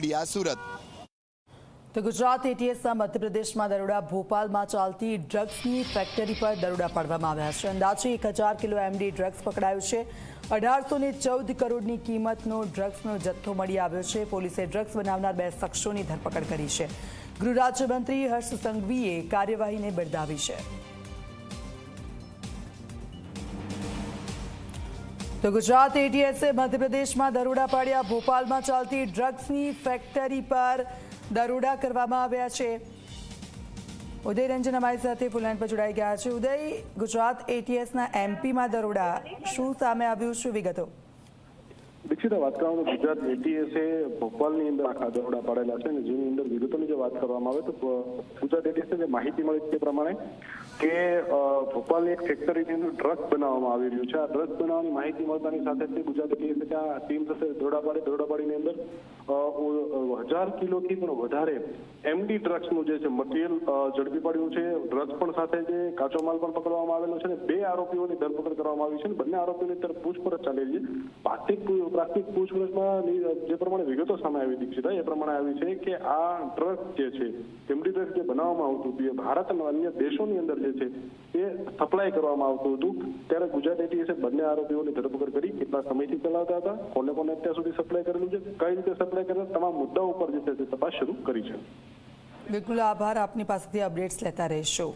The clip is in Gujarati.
મીડિયા સુરત. તો ગુજરાત એટીએસના મધ્યપ્રદેશમાં દરોડા ભોપાલમાં ચાલતી ડ્રગ્સની ફેક્ટરી પર દરોડા પાડવામાં આવ્યા છે. અંદાજે એક હજાર કિલો એમડી ડ્રગ્સ પકડાયું છે. અઢારસો ને ચૌદ કરોડની કિંમતનો ડ્રગ્સનો જથ્થો મળી આવ્યો છે. પોલીસે ડ્રગ્સ બનાવનાર બે શખ્સોની ધરપકડ કરી છે. ગૃહ રાજ્યમંત્રી હર્ષ સંઘવીએ કાર્યવાહીને બિરદાવી છે. તો ગુજરાત એટીએસે મધ્યપ્રદેશમાં દરોડા પાડ્યા. ભોપાલમાં ચાલતી ડ્રગ્સની ફેક્ટરી પર દરોડા કરવામાં આવ્યા છે. ઉદય રંજન અમારી સાથે ફૂલાઈન પર જોડાઈ ગયા છે. ઉદય, ગુજરાત એટીએસના એમપીમાં દરોડા શું સામે આવ્યું? શું વિગતો? દીક્ષિતા વાત કરવામાં ગુજરાત એટીએસે ભોપાલની અંદર આખા દરોડા પાડેલા છે અને જેની અંદર વિગતોની જે વાત કરવામાં આવે તો ગુજરાત એટીએસને જે માહિતી મળી તે પ્રમાણે કે ભોપાલ એક ફેક્ટરીની અંદર ડ્રગ બનાવવામાં આવી રહ્યું છે. આ ડ્રગ બનાવવાની માહિતી મળતાની સાથે જ ગુજરાત એટીએસે ત્યાં ટીમ સાથે દરોડા પાડી દરોડા પાડીની અંદર હજાર કિલોથી પણ વધારે એમડી ડ્રગ્સનું જે છે મટીરિયલ ઝડપી પડ્યું છે. ડ્રગ્સ પણ સાથે જે કાચો માલ પણ પકડવામાં આવેલો છે અને બે આરોપીઓની ધરપકડ કરવામાં આવી છે અને બંને આરોપીઓની અત્યારે પૂછપરછ ચાલી છે. પ્રાથમિક પ્રાથમિક પૂછપરછમાં જે પ્રમાણે વિગતો સામે આવી દીક્ષિતા, એ પ્રમાણે આવી છે કે આ ડ્રગ્સ જે છે એમડી ડ્રગ્સ જે બનાવવામાં આવતું હતું, એ ભારત અને અન્ય દેશોની અંદર જે છે, એ સપ્લાય કરવામાં આવતું હતું. ત્યારે ગુજરાત એટીએસે બંને આરોપીઓની ધરપકડ કરી કેટલા સમયથી ચલાવતા હતા, કોને કોને અત્યાર સુધી સપ્લાય કરેલું છે, કઈ રીતે સપ્લાય કરેલા, તમામ મુદ્દાઓ ઉપર જે છે તપાસ શરૂ કરી છે. બિલકુલ આભાર. આપની પાસેથી અપડેટ્સ લેતા રહેશો.